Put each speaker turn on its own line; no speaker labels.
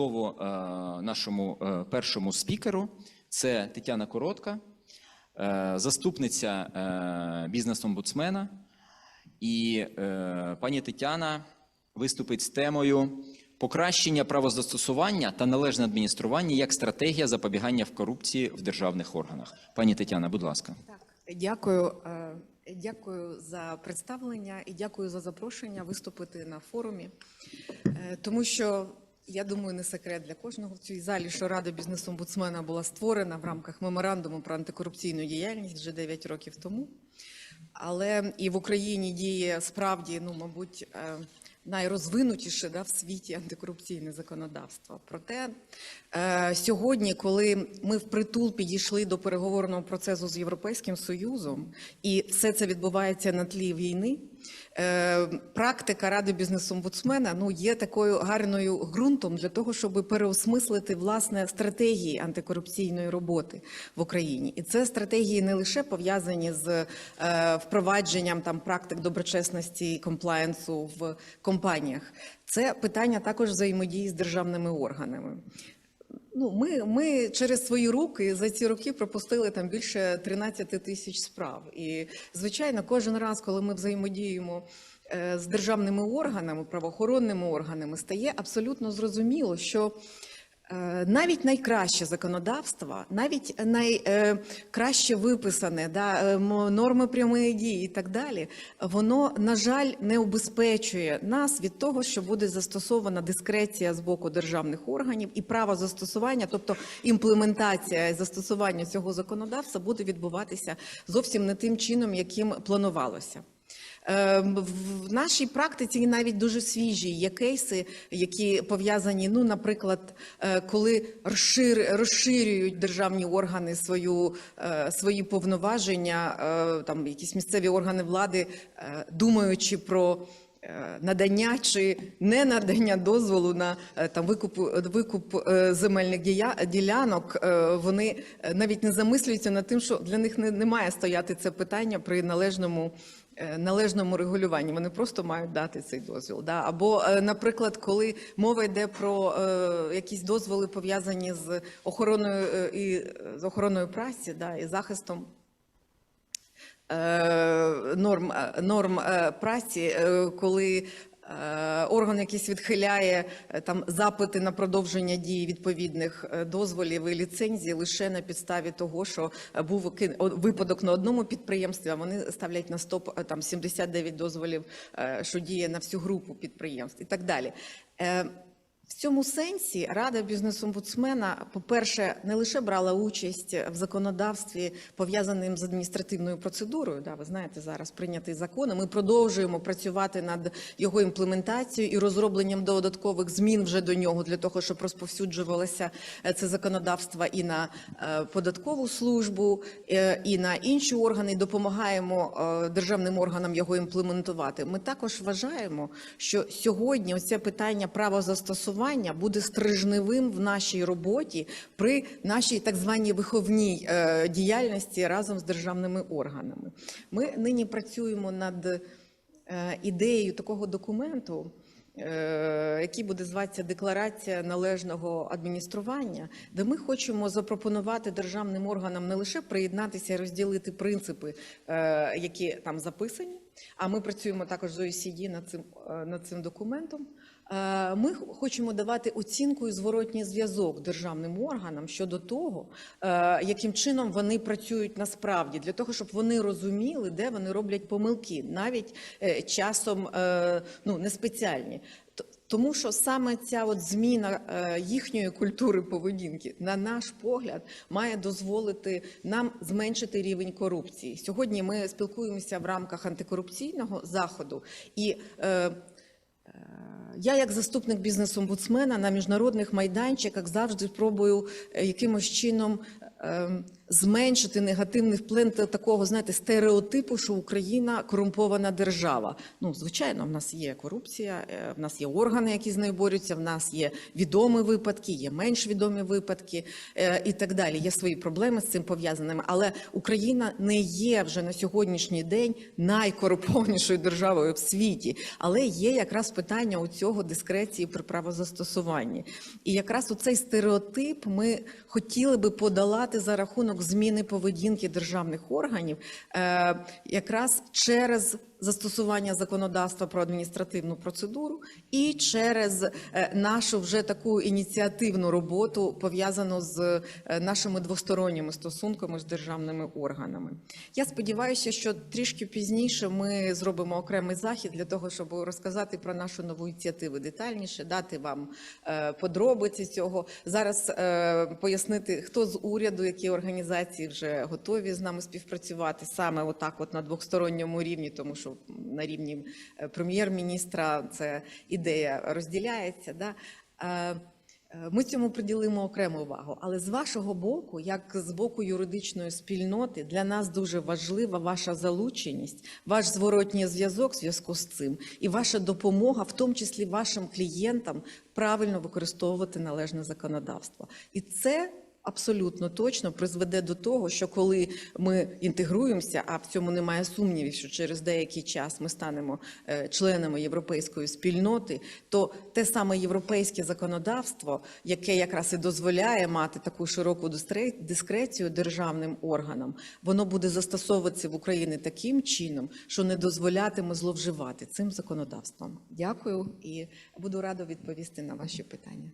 Слово е, нашому е, першому спікеру це Тетяна Коротка, е, заступниця бізнес-омбудсмена. І пані Тетяна виступить з темою покращення правозастосування та належне адміністрування як стратегія запобігання в корупції в державних органах. Пані Тетяна, будь ласка.
Так, дякую. Дякую за представлення і дякую за запрошення виступити на форумі, тому що я думаю, не секрет для кожного в цій залі, що Рада бізнес-омбудсмена була створена в рамках меморандуму про антикорупційну діяльність вже 9 років тому. Але і в Україні діє справді, ну мабуть, е, найрозвинутіше да, в світі антикорупційне законодавство. Проте е, сьогодні, коли ми впритул підійшли до переговорного процесу з Європейським Союзом, і все це відбувається на тлі війни. Е, Практика ради бізнес-омбудсмена ну є такою гарною ґрунтом для того, щоб переосмислити власне стратегії антикорупційної роботи в Україні, і це стратегії не лише пов'язані з е, впровадженням там практик доброчесності і комплаєнсу в компаніях. Це питання також взаємодії з державними органами. Ну, ми, ми через свої руки за ці роки пропустили там більше 13 тисяч справ. І звичайно, кожен раз, коли ми взаємодіємо е, з державними органами, правоохоронними органами, стає абсолютно зрозуміло, що навіть найкраще законодавство, навіть найкраще виписане, да, е, норми прямої дії і так далі, воно, на жаль, не убезпечує нас від того, що буде застосована дискреція з боку державних органів і право застосування, тобто імплементація і застосування цього законодавства буде відбуватися зовсім не тим чином, яким планувалося. Е, В нашій практиці навіть дуже свіжі є кейси, які пов'язані, ну, наприклад, е, коли розшир, розширюють державні органи свою, е, свої повноваження, е, там якісь місцеві органи влади, думаючи про надання чи не надання дозволу на е, там викуп, викуп е, земельних ділянок, е, вони е, навіть не замислюються над тим, що для них не, не має стояти це питання при належному. е, Належному регулюванні вони просто мають дати цей дозвіл. Да? Або, е, наприклад, коли мова йде про е, якісь дозволи пов'язані з охороною е, і е, з охороною праці, да, і захистом е, норм, е, норм е, праці, е, коли е, орган якийсь відхиляє е, там запити на продовження дії відповідних е, дозволів і ліцензій лише на підставі того, що е, був випадок на одному підприємстві, а вони ставлять на стоп е, там 79 дозволів, е, що діє на всю групу підприємств і так далі. В цьому сенсі Рада бізнес-омбудсмена, по-перше, не лише брала участь в законодавстві, пов'язаним з адміністративною процедурою. Да, ви знаєте, зараз прийнятий закон. Ми продовжуємо працювати над його імплементацією і розробленням додаткових змін вже до нього для того, щоб розповсюджувалося е, це законодавство і на е, податкову службу, е, і на інші органи. Допомагаємо державним органам його імплементувати. Ми також вважаємо, що сьогодні оце питання правозастосування буде стрижневим в нашій роботі при нашій так званій виховній е, діяльності разом з державними органами. Ми нині працюємо над е, ідеєю такого документу. е, Який буде зватися Декларація належного адміністрування, де ми хочемо запропонувати державним органам не лише приєднатися і розділити принципи, які там записані, а ми працюємо також з OECD над цим, е, над цим документом. Е, Ми хочемо давати оцінку і зворотній зв'язок державним органам щодо того, е, яким чином вони працюють насправді, для того, щоб вони розуміли, де вони роблять помилки, навіть часом ну, не спеціальні. Тому що саме ця от зміна е, їхньої культури поведінки, на наш погляд, має дозволити нам зменшити рівень корупції. Сьогодні ми спілкуємося в рамках антикорупційного заходу і. Е, я, як заступник бізнес-омбудсмена на міжнародних майданчиках, завжди пробую е, якимось чином е, зменшити негативний вплив такого, знаєте, стереотипу, що Україна корумпована держава. Ну, звичайно, в нас є корупція, е, в нас є органи, які з нею борються, в нас є відомі випадки, є менш відомі випадки е, і так далі. Є свої проблеми з цим пов'язаними. Але Україна не є вже на сьогоднішній день найкорумпованішою державою в світі, але є якраз питання у цього дискреції при правозастосуванні. І якраз у цей стереотип ми хотіли би подолати за рахунок зміни поведінки державних органів, е, якраз через застосування законодавства про адміністративну процедуру і через е, нашу вже таку ініціативну роботу пов'язану з е, нашими двосторонніми стосунками з державними органами. Я сподіваюся, що трішки пізніше ми зробимо окремий захід для того, щоб розказати про нашу нову ініціативу детальніше, дати вам подробиці цього. Зараз пояснити, хто з уряду, які організації вже готові з нами співпрацювати саме отак, от на двосторонньому рівні, тому що на рівні е, прем'єр-міністра це ідея розділяється. Да? Е, Е, Ми цьому приділимо окрему увагу, але з вашого боку, як з боку юридичної спільноти, для нас дуже важлива ваша залученість, ваш зворотній зв'язок зв'язку з цим і ваша допомога, в тому числі вашим клієнтам, правильно використовувати належне законодавство. І це абсолютно точно призведе до того, що коли ми інтегруємося, а в цьому немає сумнівів, що через деякий час ми станемо е, членами європейської спільноти, то те саме європейське законодавство, яке якраз і дозволяє мати таку широку дискрецію державним органам, воно буде застосовуватися в Україні таким чином, що не дозволятиме зловживати цим законодавством. Дякую і буду рада відповісти на ваші питання.